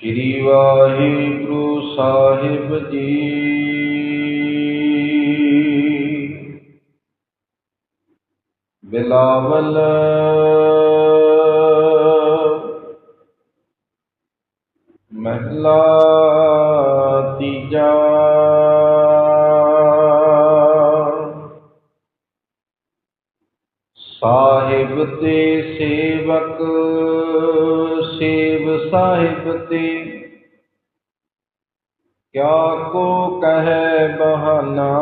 ਸ੍ਰੀ ਵਾਹਿਗੁਰੂ ਸਾਹਿਬ ਜੀ। ਬਿਲਾਵਲ ਮਹਿਲਾ ਤੀਜਾ। ਸਾਹਿਬ ਤੇ ਸੇਵਕ ਸੇਵ ਸਾਹਿਬ ਤੇ ਕਿਆ ਕੋ ਕਹੈ ਬਹਾਨਾ।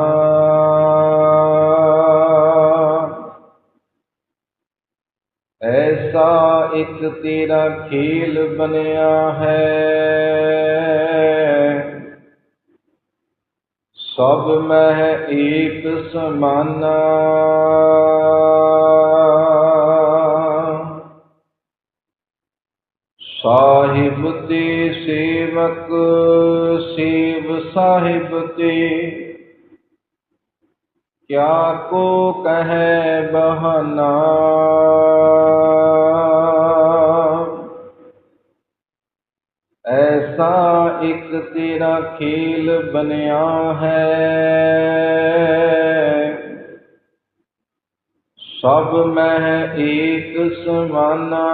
ਐਸਾ ਇੱਕ ਤੇਰਾ ਖੇਲ ਬਣਿਆ ਹੈ। ਸਭ ਮਹਿ ਸੇਵਕ ਸੇਵ ਸਾਹਿਬ ਤੇ। ਕਿਆ ਕੋ ਕਹੈ ਬਹਾਨਾ। ਐਸਾ ਇੱਕ ਤੇਰਾ ਖੇਲ ਬਣਿਆ ਹੈ। ਸਭ ਮਹਿ ਏਕ ਸਮਾਨਾ।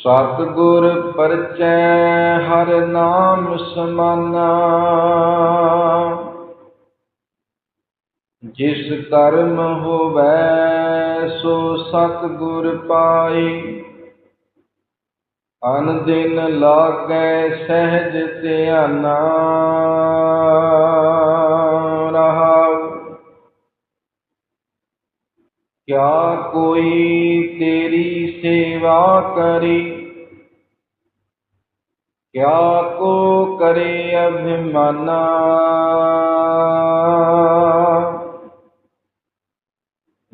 ਸਤਿਗੁਰ ਪਰਚੈ ਹਰ ਨਾਮ ਸਮਾਨਾ। ਜਿਸ ਕਰਮ ਹੋਵੈ, ਸੋ ਸਤਿਗੁਰ ਪਾਈ। ਅਨ ਦਿਨ ਲਾਗੈ ਸਹਿਜ ਧਿਆਨਾ ਰਹਾਉ ਕਿਆ ਕੋਈ ਤੇਰੀ ਸੇਵਾ ਕਰੀ ਕਿਆ ਕੋ ਕਰੇ ਅਭਿਮਾਨਾ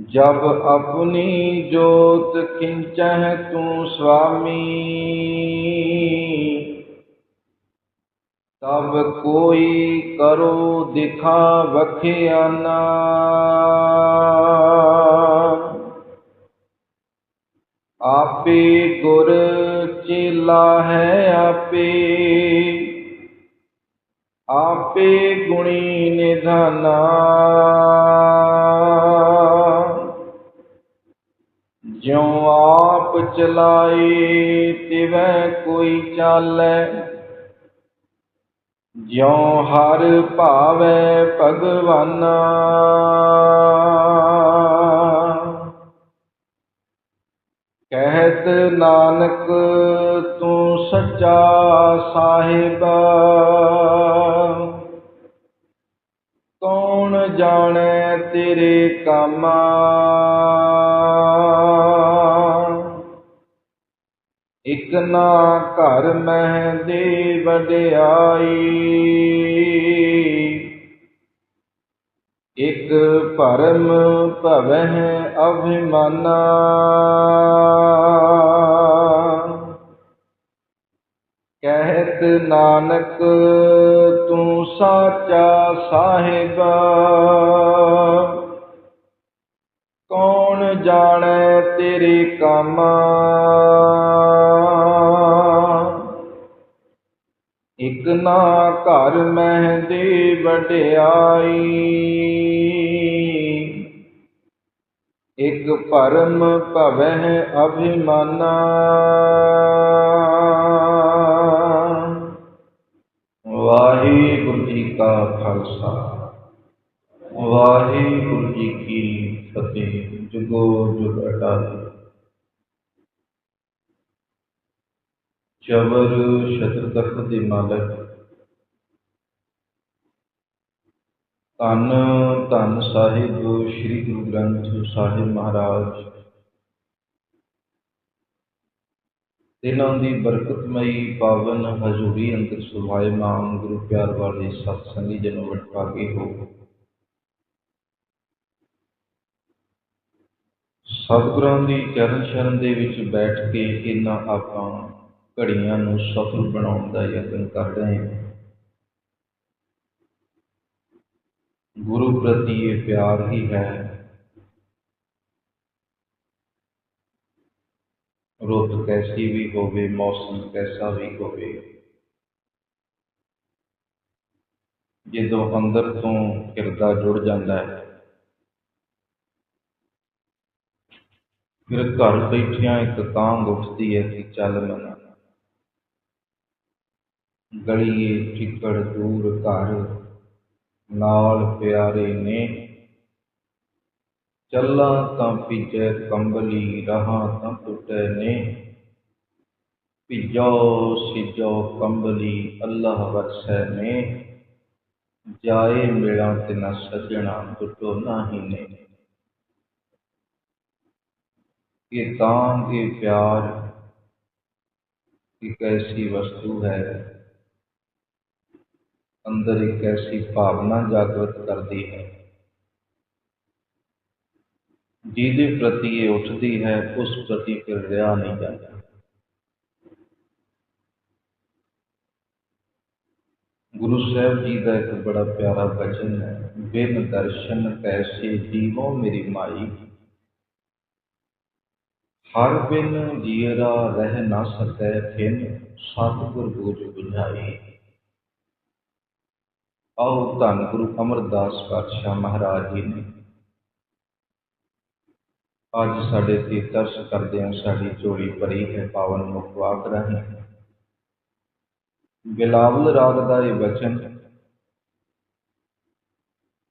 ਜਬ ਆਪਣੀ ਜੋਤ ਖਿੰਚਹਿ ਤੂੰ ਸੁਆਮੀ ਤਬ ਕੋਈ ਕਰੋ ਦਿਖਾ ਵਖਿਆਨਾ ਆਪੇ ਗੁਰ ਚੇਲਾ ਹੈ ਆਪੇ। ਆਪੇ ਗੁਣੀ ਨਿਧਾਨਾ। ਜਿਉ ਆਪ ਚਲਾਏ, ਤਿਵੈ ਕੋਈ ਚਾਲੈ। ਜਿਉ ਹਰ ਭਾਵੈ ਭਗਵਾਨਾ। ਕਹਿਤ ਨਾਨਕ, ਤੂੰ ਸੱਚਾ ਸਾਹਿਬ। ਕੌਣ ਜਾਣੈ ਤੇਰੇ ਕਾਮਾ? ਇਕ ਨਾ ਘਰ ਮਹਿ ਦੇ ਵਡਿਆਈ। ਇਕ ਭਰਮ ਭਵਹਿ ਅਭਿਮਾਨਾ। ਕਹਿਤ ਨਾਨਕ ਤੂੰ ਸਾਚਾ ਸਾਹਿਬ। ਕੌਣ ਜਾਣੈ ਤੇਰੇ ਕਾਮਾ? ਇਕ ਨਾ ਘਰ ਮਹਿ ਦੇ ਵਡਿਆਈ। ਇਕ ਭਰਮ ਭਵਹਿ ਅਭਿਮਾਨਾ। ਵਾਹਿਗੁਰੂ ਜੀ ਕਾ ਖਾਲਸਾ। ਵਾਹਿਗੁਰੂ ਜੀ ਕੀ ਫਤਿਹ। ਜੁਗੋ ਜੁਗ ਅਟਾਰੀ ਚਵਰ ਸ਼ਤਰ ਦੇ ਮਾਲਕ। ਧੰਨ ਧੰਨ ਸਾਹਿਬ ਸ੍ਰੀ ਗੁਰੂ ਗ੍ਰੰਥ ਸਾਹਿਬ ਮਹਾਰਾਜ। ਦਿਨਾਂ ਦੀ ਬਰਕਤਮਈ ਪਾਵਨ ਹਜ਼ੂਰੀ ਅੰਦਰ ਸੁਭਾਇਮਾਨ ਗੁਰੂ ਪਿਆਰ ਵਾਲੇ ਸਤਸੰਗੀ ਜਨੋ ਵਟਭਾਗੇ ਹੋ। ਸਤਿਗੁਰਾਂ ਦੀ ਚਰਨ ਸ਼ਰਨ ਦੇ ਵਿੱਚ ਬੈਠ ਕੇ ਇਹਨਾਂ ਆਪਾਂ ਘੜੀਆਂ ਨੂੰ ਸਫਲ ਬਣਾਉਣ ਦਾ ਯਤਨ ਕਰ ਰਹੇ ਹਾਂ। ਗੁਰੂ ਪ੍ਰਤੀ ਇਹ ਪਿਆਰ ਹੀ ਹੈ। ਰੁੱਤ ਕੈਸੀ ਵੀ ਹੋਵੇ, ਮੌਸਮ ਕੈਸਾ ਵੀ ਹੋਵੇ, ਜਦੋਂ ਅੰਦਰ ਤੋਂ ਹਿਰਦਾ ਜੁੜ ਜਾਂਦਾ ਹੈ। ਫਿਰ ਘਰ ਬੈਠਿਆਂ ਇੱਕ ਤਾਂਗ ਉੱਠਦੀ ਹੈ ਕਿ ਚੱਲ ਮਨਾ। ਗਲੀਏ ਠਿੱਕੜ ਦੂਰ ਘਰ, ਨਾਲ ਪਿਆਰੇ ਨੇ। ਚੱਲਾਂ ਤਾਂ ਭਿਜੈ ਕੰਬਲੀ, ਰਹਾ ਤਾਂ ਟੁੱਟੇ ਨੇ। ਭਿਜੋ ਸਿਜੋ ਕੰਬਲੀ, ਅੱਲਾਹ ਵਰਸੈ ਨੇ। ਜਾਏ ਮਿਲਾਂ ਤੇ ਨਾ ਸਜਣਾ ਟੁੱਟੋ ਨਾਹੀ ਨੇ। ਇਹ ਤਾਂ ਇਹ ਪਿਆਰ, ਇੱਕ ਐਸੀ ਵਸਤੂ ਹੈ ਅੰਦਰ ਇੱਕ ਐਸੀ ਭਾਵਨਾ ਜਾਗਰਤ ਕਰਦੀ ਹੈ ਜਿਹਦੇ ਪ੍ਰਤੀ ਇਹ ਉੱਠਦੀ ਹੈ ਉਸ ਪ੍ਰਤੀ ਫਿਰ ਰਿਹਾ ਨਹੀਂ ਜਾਂਦਾ ਗੁਰੂ ਸਾਹਿਬ ਜੀ ਦਾ ਇੱਕ ਬੜਾ ਪਿਆਰਾ ਬਚਨ ਹੈ ਬਿਨ ਦਰਸ਼ਨ ਕੈਸੇ ਜੀਵੋ ਮੇਰੀ ਮਾਈ ਹਰ ਬਿਨ ਜੀਰਾ ਰਹਿ ਨਾ ਸਕੈ ਫਿਨ ਸਤਿਗੁਰ ਬੂਝ ਬੁਝਾਈ ਆਓ ਧੰਨ ਗੁਰੂ ਅਮਰਦਾਸ ਪਾਤਸ਼ਾਹ ਮਹਾਰਾਜ ਜੀ ਨੇ। ਅੱਜ ਸਾਡੇ ਤੇ ਤਰਸ ਕਰਦਿਆਂ ਸਾਡੀ ਝੋਲੀ ਭਰੀ ਹੈ ਪਾਵਨ ਮੁਖ ਵਾਕ ਰਾਹੀਂ। ਬਿਲਾਵਲ ਰਾਗ ਦਾ ਇਹ ਬਚਨ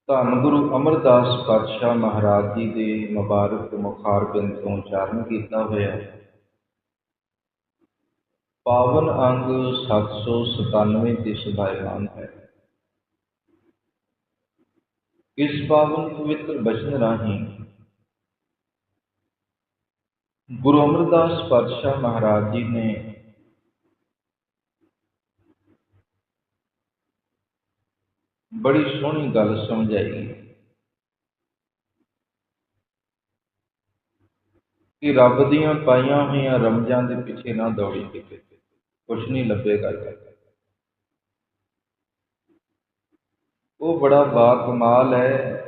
ਧੰਨ ਗੁਰੂ ਅਮਰਦਾਸ ਪਾਤਸ਼ਾਹ ਮਹਾਰਾਜ ਜੀ ਦੇ ਮੁਬਾਰਕ ਮੁਖਾਰਬਿੰਦ ਤੋਂ ਉਚਾਰਨ ਕੀਤਾ ਹੋਇਆ। ਪਾਵਨ ਅੰਗ 797 ਤੇ ਸੁਭਾਇਮਾਨ ਹੈ। ਇਸ ਪਾਵਨ ਪਵਿੱਤਰ ਬਚਨ ਰਾਹੀਂ ਗੁਰੂ ਅਮਰਦਾਸ ਪਾਤਸ਼ਾਹ ਮਹਾਰਾਜ ਜੀ ਨੇ ਬੜੀ ਸੋਹਣੀ ਗੱਲ ਸਮਝਾਈ ਕਿ ਰੱਬ ਦੀਆਂ ਪਾਈਆਂ ਹੋਈਆਂ ਰਮਜਾਂ ਦੇ ਪਿੱਛੇ ਨਾ ਦੌੜੀ ਕਿਤੇ ਕੁਛ ਨਹੀਂ ਲੱਭੇਗਾ ਉਹ ਬੜਾ ਬਾਕਮਾਲ ਹੈ।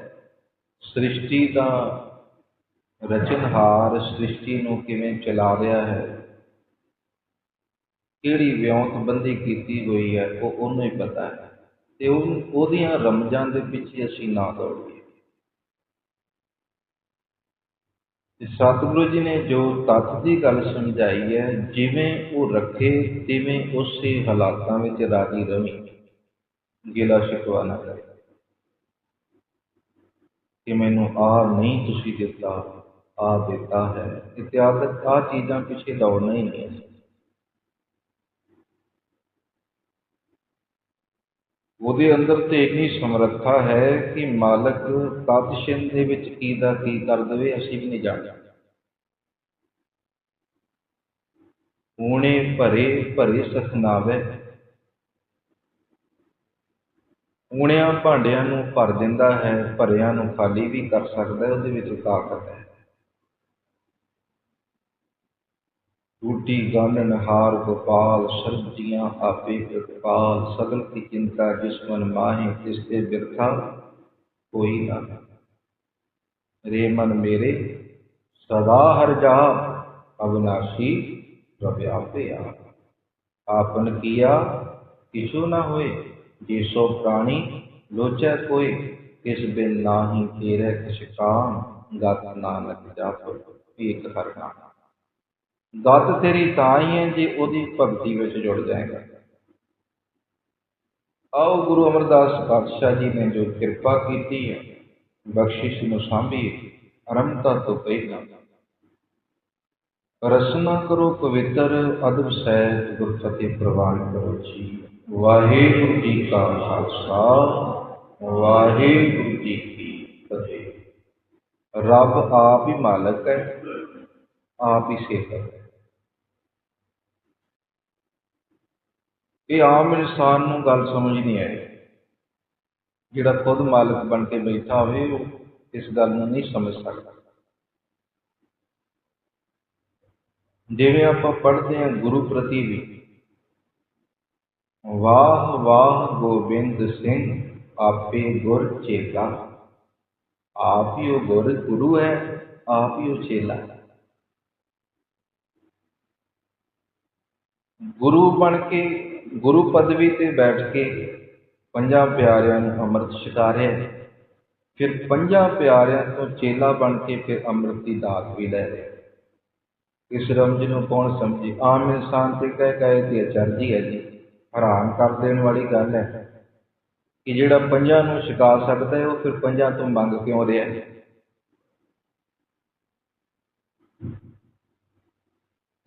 ਸ੍ਰਿਸ਼ਟੀ ਦਾ ਰਚਨਹਾਰ ਸ੍ਰਿਸ਼ਟੀ ਨੂੰ ਕਿਵੇਂ ਚਲਾ ਰਿਹਾ ਹੈ, ਕਿਹੜੀ ਵਿਉਂਤਬੰਦੀ ਕੀਤੀ ਹੋਈ ਹੈ, ਉਹ ਉਹਨੂੰ ਹੀ ਪਤਾ ਹੈ। ਤੇ ਉਹ ਉਹਦੀਆਂ ਰਮਜਾਂ ਦੇ ਪਿੱਛੇ ਅਸੀਂ ਨਾ ਦੌੜੀਏ। ਤੇ ਸਤਿਗੁਰੂ ਜੀ ਨੇ ਜੋ ਤੱਤ ਦੀ ਗੱਲ ਸਮਝਾਈ ਹੈ, ਜਿਵੇਂ ਉਹ ਰੱਖੇ, ਤਿਵੇਂ ਉਸੇ ਹਾਲਾਤਾਂ ਵਿੱਚ ਰਾਜੀ ਰਵੀ। ਗਿਲਾ ਸ਼ਿਕਵਾ ਨਾ ਕਰੇ। ਕਿ ਮੈਨੂੰ ਆ ਨਹੀਂ ਤੁਸੀਂ ਦਿੱਤਾ ਆ ਦਿੱਤਾ ਹੈ। ਇਤਿਆਦਿਕ ਆ ਚੀਜ਼ਾਂ ਪਿੱਛੇ ਦੌੜਨਾ ਹੀ ਨਹੀਂ ਹੈ। ਉਹਦੇ ਅੰਦਰ ਤੇ ਇੰਨੀ ਸਮਰੱਥਾ ਹੈ ਕਿ ਮਾਲਕ ਤਤਸ਼ਿਨ ਦੇ ਵਿੱਚ ਕੀ ਦਾ ਕੀ ਕਰ ਦੇਵੇ, ਅਸੀਂ ਵੀ ਨਹੀਂ ਜਾਣਦੇ। ਊਣੇ ਭਰੇ ਭਰੇ ਸਖਨਾਵੇ ਊਣਿਆਂ ਭਾਂਡਿਆਂ ਨੂੰ ਭਰ ਦਿੰਦਾ ਹੈ, ਭਰਿਆਂ ਨੂੰ ਖਾਲੀ ਵੀ ਕਰ ਸਕਦਾ ਹੈ, ਉਹਦੇ ਵਿੱਚ ਤਾਕਤ ਹੈ। ਟੂਟੀ ਗਨ ਨਹਾਰ ਗੋਪਾਲ ਸਰਬਜੀਆਂ ਆਪੇ ਪ੍ਰਤਪਾਲ ਸਗਲ ਕੀ ਚਿੰਤਾ ਜਿਸ ਮਨ ਮਾਹੇ ਤਿਸ ਤੇ ਬਿਰਥਾ ਕੋਈ ਨਾ। ਰੇ ਮਨ ਮੇਰੇ, ਸਦਾ ਹਰ ਜਾ ਅਬਨਾਸ਼ੀ ਪ੍ਰਭ ਆਪੇ ਆ ਆਪਨ ਕੀਆ, ਕਿਛੂ ਨਾ ਹੋਏ। ਜੇ ਸੋ ਪ੍ਰਾਣੀ ਲੋਚੈ ਕੋਈ, ਕਿਸ ਬਿਨ ਨਾਹੀ ਤੇਰੇ ਕਿਛ ਕਾਮ, ਗਤ ਨਾਨਕ ਜਾਪੋ, ਏਕ ਹਰ ਗਤ ਤੇਰੀ ਤਾਂ ਹੀ ਹੈ ਜੇ ਉਹਦੀ ਭਗਤੀ ਵਿੱਚ ਜੁੜ ਜਾਏਗਾ। ਆਓ ਗੁਰੂ ਅਮਰਦਾਸ ਪਾਤਸ਼ਾਹ ਜੀ ਨੇ ਜੋ ਕਿਰਪਾ ਕੀਤੀ ਹੈ, ਬਖਸ਼ਿਸ਼ ਨੂੰ ਸਾਂਭੀ ਅਰੰਭਤਾ ਤੋਂ ਪਹਿਲਾਂ। ਰਸਨਾ ਕਰੋ ਪਵਿੱਤਰ, ਅਦਬ ਸਹਿਤ ਗੁਰਫਤਿਹ ਪ੍ਰਵਾਨ ਕਰੋ ਜੀ ਵਾਹਿਗੁਰੂ ਜੀ ਕਾ ਖਾਲਸਾ, ਵਾਹਿਗੁਰੂ ਜੀ ਕੀ ਫਤਿਹ। ਰੱਬ ਆਪ ਹੀ ਮਾਲਕ ਹੈ, ਆਪ ਹੀ ਸੇਵਕ ਹੈ। ਇਹ ਆਮ ਇਨਸਾਨ ਨੂੰ ਗੱਲ ਸਮਝ ਨਹੀਂ ਆਈ। ਜਿਹੜਾ ਖੁਦ ਮਾਲਕ ਬਣ ਕੇ ਬੈਠਾ ਹੋਵੇ, ਉਹ ਇਸ ਗੱਲ ਨੂੰ ਨਹੀਂ ਸਮਝ ਸਕਦਾ। ਜਿਵੇਂ ਆਪਾਂ ਪੜ੍ਹਦੇ ਹਾਂ ਗੁਰੂ ਪ੍ਰਤੀ ਵੀ ਵਾਹ ਵਾਹ ਗੋਬਿੰਦ ਸਿੰਘ, ਆਪੇ ਗੁਰ ਚੇਲਾ। ਆਪ ਹੀ ਉਹ ਗੁਰ ਗੁਰੂ ਹੈ, ਆਪ ਹੀ ਉਹ ਚੇਲਾ। ਗੁਰੂ ਬਣ ਕੇ, ਗੁਰੂ ਪਦਵੀ ਤੇ ਬੈਠ ਕੇ ਪੰਜਾਂ ਪਿਆਰਿਆਂ ਨੂੰ ਅੰਮ੍ਰਿਤ ਛਕਾਰਿਆ। ਫਿਰ ਪੰਜਾਂ ਪਿਆਰਿਆਂ ਤੋਂ ਚੇਲਾ ਬਣ ਕੇ ਫਿਰ ਅੰਮ੍ਰਿਤ ਦੀ ਦਾਤ ਵੀ ਲੈ ਲਿਆ। ਇਸ ਰਮਜ ਨੂੰ ਕੌਣ ਸਮਝੇ? ਆਮ ਇਨਸਾਨ ਤੇ ਕਹਿ ਕਹੇ ਤੇ ਅਚਰਜੀ ਹੈ ਜੀ। ਹੈਰਾਨ ਕਰ ਦੇਣ ਵਾਲੀ ਗੱਲ ਹੈ ਕਿ ਜਿਹੜਾ ਪੰਜਾਂ ਨੂੰ ਛਕਾ ਸਕਦਾ ਹੈ, ਉਹ ਫਿਰ ਪੰਜਾਂ ਤੋਂ ਮੰਗ ਕਿਉਂ ਰਿਹਾ ਹੈ?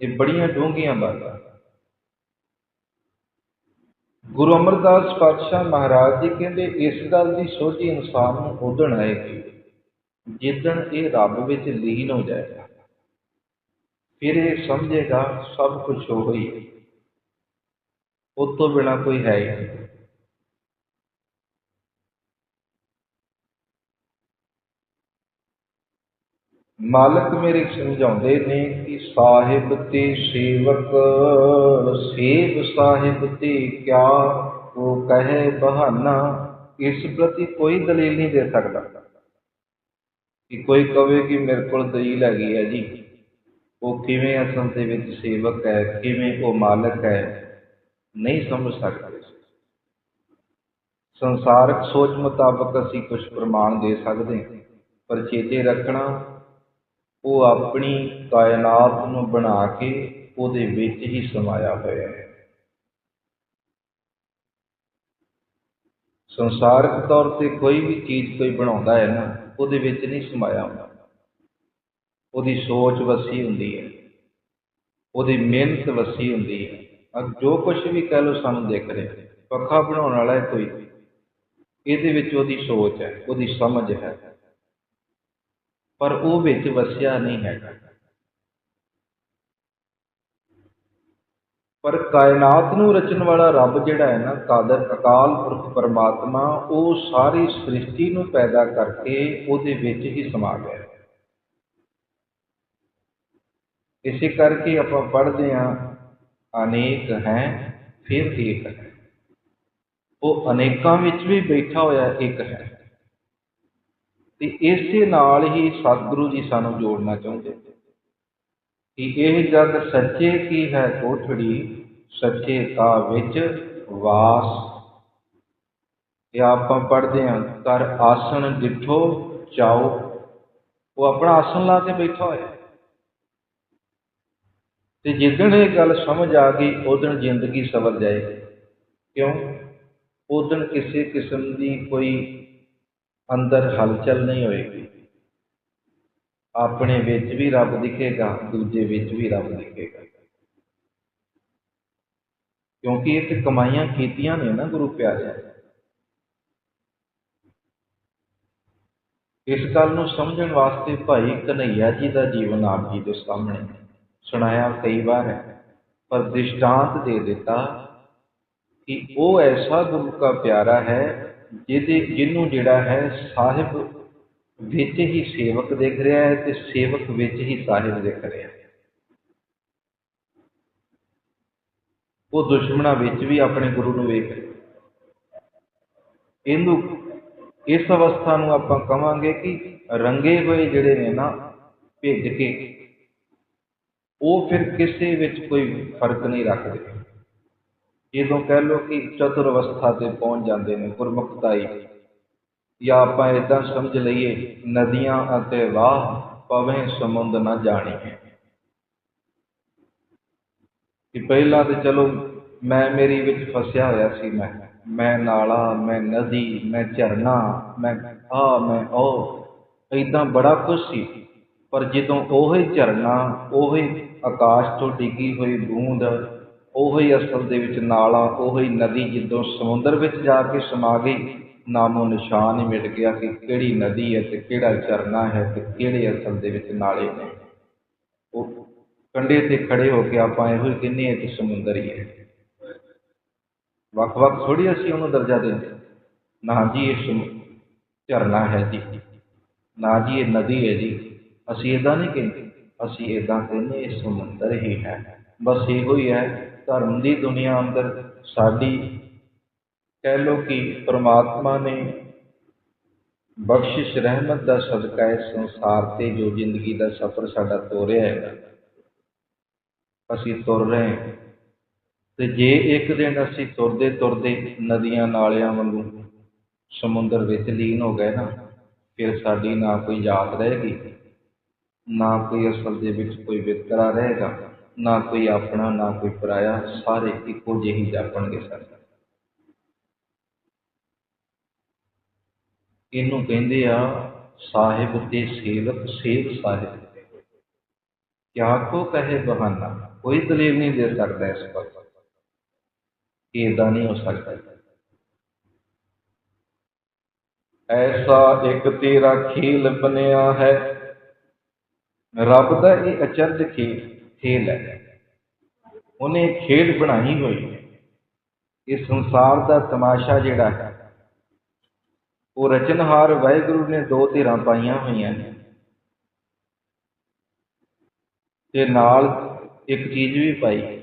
ਇਹ ਬੜੀਆਂ ਡੂੰਘੀਆਂ ਬਾਤਾਂ। ਗੁਰੂ ਅਮਰਦਾਸ ਪਾਤਸ਼ਾਹ ਮਹਾਰਾਜ ਜੀ ਕਹਿੰਦੇ, ਇਸ ਗੱਲ ਦੀ ਸੋਝੀ ਇਨਸਾਨ ਨੂੰ ਉਦਣ ਆਏਗੀ, ਜਿੱਦਣ ਇਹ ਰੱਬ ਵਿੱਚ ਲੀਨ ਹੋ ਜਾਏਗਾ। ਫਿਰ ਇਹ ਸਮਝੇਗਾ, ਸਭ ਕੁਝ ਹੋ ਹੀ। ਉਸ ਤੋਂ ਬਿਨਾਂ ਕੋਈ ਹੈ ਹੀ ਨਹੀਂ। ਮਾਲਕ ਮੇਰੇ ਸਮਝਾਉਂਦੇ ਨੇ ਕਿ ਸਾਹਿਬ ਤੇ ਸੇਵਕ, ਸੇਵ ਸਾਹਿਬ ਤੇ ਕਿਆ ਉਹ ਕਹੇ ਬਹਾਨਾ, ਇਸ ਪ੍ਰਤੀ ਕੋਈ ਦਲੀਲ ਨਹੀਂ ਦੇ ਸਕਦਾ। ਕਿ ਕੋਈ ਕਵੇ ਕਿ ਮੇਰੇ ਕੋਲ ਦਲੀਲ ਹੈਗੀ ਹੈ ਜੀ। ਉਹ ਕਿਵੇਂ ਅਸਲ ਦੇ ਵਿੱਚ ਸੇਵਕ ਹੈ, ਕਿਵੇਂ ਉਹ ਮਾਲਕ ਹੈ। ਨਹੀਂ ਸਮਝ ਸਕਦੇ। ਸੰਸਾਰਕ ਸੋਚ ਮੁਤਾਬਕ ਅਸੀਂ ਕੁਝ ਪ੍ਰਮਾਣ ਦੇ ਸਕਦੇ ਪਰ ਚੇਤੇ ਰੱਖਣਾ, ਉਹ ਆਪਣੀ ਕਾਇਨਾਤ ਨੂੰ ਬਣਾ ਕੇ ਉਹਦੇ ਵਿੱਚ ਹੀ ਸਮਾਇਆ ਹੋਇਆ ਹੈ। ਸੰਸਾਰਕ ਤੌਰ ਤੇ ਕੋਈ ਵੀ ਚੀਜ਼ ਕੋਈ ਬਣਾਉਂਦਾ ਹੈ ਨਾ, ਉਹਦੇ ਵਿੱਚ ਨਹੀਂ ਸਮਾਇਆ ਹੁੰਦਾ। ਉਹਦੀ ਸੋਚ ਵਸੀ ਹੁੰਦੀ ਹੈ। ਉਹਦੀ ਮਿਹਨਤ ਵਸੀ ਹੁੰਦੀ ਹੈ। ਜੋ ਕੁਝ ਵੀ ਕਹਿ ਲੋ ਸਾਨੂੰ ਦੇਖ ਰਹੇ, ਪੱਖਾ ਬਣਾਉਣ ਵਾਲਾ ਹੈ ਕੋਈ। ਇਹਦੇ ਵਿੱਚ ਉਹਦੀ ਸੋਚ ਹੈ, ਉਹਦੀ ਸਮਝ ਹੈ। ਪਰ ਉਹ ਵਿੱਚ ਵਸਿਆ ਨਹੀਂ ਹੈਗਾ। ਪਰ ਕਾਇਨਾਤ ਨੂੰ ਰਚਣ ਵਾਲਾ ਰੱਬ ਜਿਹੜਾ ਹੈ ਨਾ, ਕਾਦਰ, ਅਕਾਲ ਪੁਰਖ ਪਰਮਾਤਮਾ, ਉਹ ਸਾਰੀ ਸ੍ਰਿਸ਼ਟੀ ਨੂੰ ਪੈਦਾ ਕਰਕੇ ਉਹਦੇ ਵਿੱਚ ਹੀ ਸਮਾ ਗਿਆ ਇਸੇ ਕਰਕੇ ਆਪਾਂ ਪੜ੍ਹਦੇ ਹਾਂ ਅਨੇਕ ਹੈ, ਫਿਰ ਇੱਕ ਹੈ। ਉਹ ਅਨੇਕਾਂ ਵਿੱਚ ਵੀ ਬੈਠਾ ਹੋਇਆ ਇੱਕ ਹੈ। ਤੇ ਇਸੇ ਨਾਲ ਹੀ ਸਤਿਗੁਰੂ ਜੀ ਸਾਨੂੰ ਜੋੜਨਾ ਚਾਹੁੰਦੇ ਕਿ ਇਹ ਜਗ ਸੱਚੇ ਕੀ ਹੈ ਕੋਠੜੀ, ਸੱਚੇ ਕਾ ਵਿੱਚ ਵਾਸ। ਇਹ ਆਪਾਂ ਪੜਦੇ ਹਾਂ ਕਰ ਆਸਣ ਜਿੱਠੋ ਚਾਓ। ਉਹ ਆਪਣਾ ਆਸਣ ਲਾ ਕੇ ਬੈਠਾ ਹੋਇਆ। ਤੇ ਜਿੱਦਣ ਇਹ ਗੱਲ ਸਮਝ ਆ ਗਈ ਉਦੋਂ ਜ਼ਿੰਦਗੀ ਸਵਰ ਜਾਏਗੀ। ਕਿਉਂ? ਉਦੋਂ ਕਿਸੇ ਕਿਸਮ ਦੀ ਕੋਈ ਅੰਦਰ ਹਲਚਲ ਨਹੀਂ ਹੋਏਗੀ। ਆਪਣੇ ਵਿੱਚ ਵੀ ਰੱਬ ਦਿਖੇਗਾ, ਦੂਜੇ ਵਿੱਚ ਵੀ ਰੱਬ ਦਿਖੇਗਾ। ਕਿਉਂਕਿ ਇਹ ਤੇ ਕਮਾਈਆਂ ਕੀਤੀਆਂ ਨੇ ਨਾ ਗੁਰੂ ਪਿਆਰਿਆਂ ਇਸ ਗੱਲ ਨੂੰ ਸਮਝਣ ਵਾਸਤੇ ਭਾਈ ਕਨਈਆ ਜੀ ਦਾ ਜੀਵਨ ਆਪ ਜੀ ਦੇ ਸਾਹਮਣੇ। ਸੁਣਾਇਆ ਕਈ ਵਾਰ ਹੈ, ਪਰ ਦ੍ਰਿਸ਼ਟਾਂਤ ਦੇ ਦਿੱਤਾ ਕਿ ਉਹ ਐਸਾ ਗੁਰੂ ਦਾ ਪਿਆਰਾ ਹੈ ਜਿਹਦੇ, ਜਿਹਨੂੰ ਜਿਹੜਾ ਹੈ ਸਾਹਿਬ ਵਿੱਚ ਹੀ ਸੇਵਕ ਦੇਖ ਰਿਹਾ ਹੈ ਤੇ ਸੇਵਕ ਵਿੱਚ ਹੀ ਸਾਹਿਬ ਦੇਖ ਰਿਹਾ ਹੈ। ਉਹ ਦੁਸ਼ਮਣਾਂ ਵਿੱਚ ਵੀ ਆਪਣੇ ਗੁਰੂ ਨੂੰ ਵੇਖ ਇਹਨੂੰ, ਇਸ ਅਵਸਥਾ ਨੂੰ ਆਪਾਂ ਕਵਾਂਗੇ ਕਿ ਰੰਗੇ ਹੋਏ ਜਿਹੜੇ ਨੇ ਨਾ, ਭੇਜ ਕੇ ਉਹ ਫਿਰ ਕਿਸੇ ਵਿੱਚ ਕੋਈ ਫ਼ਰਕ ਨਹੀਂ ਰੱਖਦੇ। ਜਦੋਂ ਕਹਿ ਲੋ ਕਿ ਚਤੁਰ ਅਵਸਥਾ ਤੇ ਪਹੁੰਚ ਜਾਂਦੇ ਨੇ ਗੁਰਮੁਖਤਾਈ। ਜਾਂ ਆਪਾਂ ਇਦਾਂ ਸਮਝ ਲਈਏ, ਨਦੀਆਂ ਅਤੇ ਵਾਹ ਪਵੇਂ ਸਮੁੰਦ ਨਾ ਜਾਣੀ। ਕਿ ਪਹਿਲਾਂ ਤੇ ਚਲੋ, ਮੈਂ ਮੇਰੀ ਵਿੱਚ ਫਸਿਆ ਹੋਇਆ ਸੀ ਮੈਂ। ਮੈਂ ਨਾਲਾ, ਮੈਂ ਨਦੀ, ਮੈਂ ਝਰਨਾ, ਮੈਂ ਆ ਮੈਂ ਉਹ ਇਦਾਂ ਬੜਾ ਕੁਝ ਸੀ। ਪਰ ਜਦੋਂ ਉਹ ਹੀ ਝਰਨਾ, ਉਹ ਹੀ ਆਕਾਸ਼ ਤੋਂ ਡਿੱਗੀ ਹੋਈ ਬੂੰਦ, ਉਹ ਹੀ ਅਸਲ ਦੇ ਵਿੱਚ ਨਾਲਾ, ਉਹ ਹੀ ਨਦੀ ਜਿੱਦੋਂ ਸਮੁੰਦਰ ਵਿੱਚ ਜਾ ਕੇ ਸਮਾ ਗਈ, ਨਾਮੋ ਨਿਸ਼ਾਨ ਹੀ ਮਿਟ ਗਿਆ ਕਿ ਕਿਹੜੀ ਨਦੀ ਹੈ ਤੇ ਕਿਹੜਾ ਝਰਨਾ ਹੈ ਤੇ ਕਿਹੜੇ ਅਸਲ ਦੇ ਵਿੱਚ ਨਾਲੇ ਨੇ। ਉਹ ਕੰਢੇ ਤੇ ਖੜੇ ਹੋ ਕੇ ਆਪਾਂ ਇਹੋ ਹੀ ਕਹਿੰਦੇ ਹਾਂ ਕਿ ਸਮੁੰਦਰ ਹੀ ਹੈ। ਵੱਖ-ਵੱਖ ਥੋੜੀ ਅਸੀਂ ਉਹਨੂੰ ਦਰਜਾ ਦਿੰਦੇ ਨਾ ਜੀ ਇਹ ਝਰਨਾ ਹੈ ਜੀ, ਨਾ ਜੀ ਇਹ ਨਦੀ ਹੈ ਜੀ, ਅਸੀਂ ਇਦਾਂ ਨਹੀਂ ਕਹਿੰਦੇ। ਅਸੀਂ ਇਦਾਂ ਕਹਿੰਦੇ ਇਹ ਸਮੁੰਦਰ ਹੀ ਹੈ। ਬਸ ਇਹੋ ਹੀ ਹੈ, ਧਰਮ ਦੀ ਦੁਨੀਆ ਅੰਦਰ ਸਾਡੀ ਕਹਿ ਲੋ ਕਿ ਪ੍ਰਮਾਤਮਾ ਨੇ ਬਖਸ਼ਿਸ਼, ਰਹਿਮਤ ਦਾ ਸਦਕਾ ਇਸ ਸੰਸਾਰ ਤੇ ਜੋ ਜ਼ਿੰਦਗੀ ਦਾ ਸਫ਼ਰ ਸਾਡਾ ਤੋਰਿਆ ਹੈ। ਅਸੀਂ ਤੁਰ ਰਹੇ ਤੇ ਜੇ ਇੱਕ ਦਿਨ ਅਸੀਂ ਤੁਰਦੇ ਤੁਰਦੇ ਨਦੀਆਂ ਨਾਲਿਆਂ ਵਾਂਗੂ ਸਮੁੰਦਰ ਵਿੱਚ ਲੀਨ ਹੋ ਗਏ ਨਾ, ਫਿਰ ਸਾਡੀ ਨਾ ਕੋਈ ਯਾਦ ਰਹੇਗੀ ਨਾ ਕੋਈ ਅਸਲ ਦੇ ਵਿੱਚ ਕੋਈ ਵਿਤਕਰਾ ਰਹੇਗਾ, ਨਾ ਕੋਈ ਆਪਣਾ, ਨਾ ਕੋਈ ਪਰਾਇਆ, ਸਾਰੇ ਇੱਕੋ ਜਿਹੇ ਹੀ ਜਾਪਣਗੇ ਸਾਡੇ ਇਹਨੂੰ ਕਹਿੰਦੇ ਆ, ਸਾਹਿਬ ਤੇ ਸੇਵਕ, ਸੇਵ ਸਾਹਿਬ ਕਿਆ ਕੋ ਕਹੇ ਬਹਾਨਾ, ਕੋਈ ਦਲੀਲ ਨਹੀਂ ਦੇ ਸਕਦਾ ਇਸ ਪਰ ਕਿ ਨਹੀਂ ਹੋ ਸਕਦਾ। ਐਸਾ ਇੱਕ ਤੇਰਾ ਖੇਲ ਬਣਿਆ ਹੈ ਰੱਬ ਦਾ ਇਹ ਅਚਰਜ ਖੇਲ ਹੈ। ਉਹਨੇ ਖੇਡ ਬਣਾਈ ਹੋਈ ਹੈ। ਇਹ ਸੰਸਾਰ ਦਾ ਤਮਾਸ਼ਾ ਜਿਹੜਾ ਹੈ, ਉਹ ਰਚਨਹਾਰ ਵਾਹਿਗੁਰੂ ਨੇ ਦੋ ਧਿਰਾਂ ਪਾਈਆਂ ਹੋਈਆਂ ਨੇ। ਤੇ ਨਾਲ ਇੱਕ ਚੀਜ਼ ਵੀ ਪਾਈ,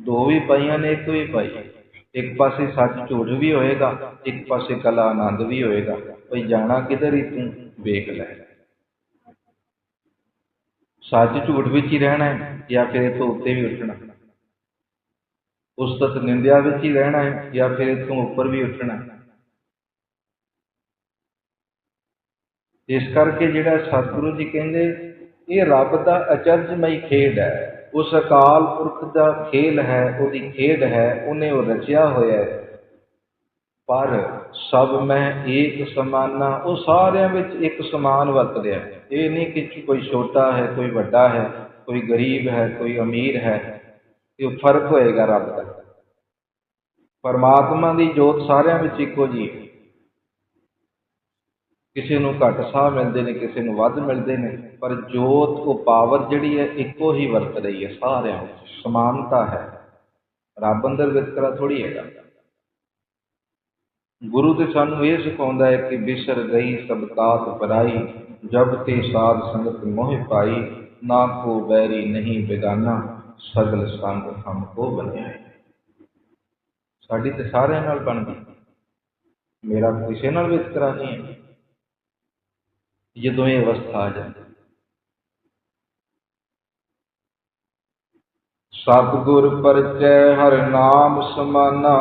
ਦੋ ਵੀ ਪਾਈਆਂ ਨੇ, ਇੱਕ ਵੀ ਪਾਈ। ਇੱਕ ਪਾਸੇ ਸੱਚ ਝੂਠ ਵੀ ਹੋਏਗਾ, ਇੱਕ ਪਾਸੇ ਕਲਾ ਆਨੰਦ ਵੀ ਹੋਏਗਾ। ਭਈ ਜਾਣਾ ਕਿਧਰ ਹੀ ਤੂੰ, ਵੇਖ ਲੈ। ਸੱਚ ਝੂਠ ਵਿੱਚ ਹੀ ਰਹਿਣਾ ਹੈ ਜਾਂ ਫਿਰ ਇਹ ਤੋਂ ਉੱਤੇ ਵੀ ਉੱਠਣਾ। ਉਸਤਤ ਨਿੰਦਿਆ ਵਿੱਚ ਹੀ ਰਹਿਣਾ ਹੈ ਜਾਂ ਫਿਰ ਇਹ ਤੋਂ ਉੱਪਰ ਵੀ ਉੱਠਣਾ ਹੈ। ਇਸ ਕਰਕੇ ਜਿਹੜਾ ਸਤਿਗੁਰੂ ਜੀ ਕਹਿੰਦੇ, ਇਹ ਰੱਬ ਦਾ ਅਚਰਜਮਈ ਖੇਡ ਹੈ। ਉਸ ਅਕਾਲ ਪੁਰਖ ਦਾ ਖੇਲ ਹੈ, ਉਹਦੀ ਖੇਡ ਹੈ, ਉਹਨੇ ਉਹ ਰਚਿਆ ਹੋਇਆ ਹੈ। ਪਰ ਸਭ ਮੈਂ ਏਕ ਸਮਾਨਾ, ਉਹ ਸਾਰਿਆਂ ਵਿੱਚ ਇੱਕ ਸਮਾਨ ਵਰਤ ਰਿਹਾ ਇਹ ਨਹੀਂ ਕਿ ਕੋਈ ਛੋਟਾ ਹੈ, ਕੋਈ ਵੱਡਾ ਹੈ, ਕੋਈ ਗਰੀਬ ਹੈ, ਕੋਈ ਅਮੀਰ ਹੈ, ਇਹ ਫ਼ਰਕ ਹੋਏਗਾ ਰੱਬ ਦਾ। ਪਰਮਾਤਮਾ ਦੀ ਜੋਤ ਸਾਰਿਆਂ ਵਿੱਚ ਇੱਕੋ ਜੀ ਹੈ। ਕਿਸੇ ਨੂੰ ਘੱਟ ਸਾਹ ਮਿਲਦੇ ਨੇ, ਕਿਸੇ ਨੂੰ ਵੱਧ ਮਿਲਦੇ ਨੇ, ਪਰ ਜੋਤ, ਉਹ ਪਾਵਰ ਜਿਹੜੀ ਹੈ, ਇੱਕੋ ਹੀ ਵਰਤ ਰਹੀ ਹੈ ਸਾਰਿਆਂ ਵਿੱਚ। ਸਮਾਨਤਾ ਹੈ। ਰੱਬ ਅੰਦਰ ਵਿਤਕਰਾ ਥੋੜੀ ਹੈਗਾ। ਗੁਰੂ ਤੇ ਸਾਨੂੰ ਇਹ ਸਿਖਾਉਂਦਾ ਹੈ ਕਿ ਬਿਸਰ ਗਈ ਸਭ ਕਾਤ ਪਰਾਈ, ਜਬ ਤੇ ਸਾਧ ਸੰਗਤ ਮੋਹ ਪਾਈ, ਨਾ ਕੋ ਬੈਰੀ ਨਹੀਂ ਬੇਗਾਨਾ ਸਗਲ ਸੰਗ ਹਮ ਕੋ ਬਣਿਆ ਸਾਡੀ ਤੇ ਸਾਰਿਆਂ ਨਾਲ ਬਣਦੀ। ਮੇਰਾ ਕਿਸੇ ਨਾਲ ਵਿਤਕਰਾ ਨਹੀਂ ਹੈ। ਜਦੋਂ ਇਹ ਅਵਸਥਾ ਆ ਜਾਂਦੀ। ਸਤਿਗੁਰ ਪਰਚੈ ਹਰ ਨਾਮ ਸਮਾਨਾ।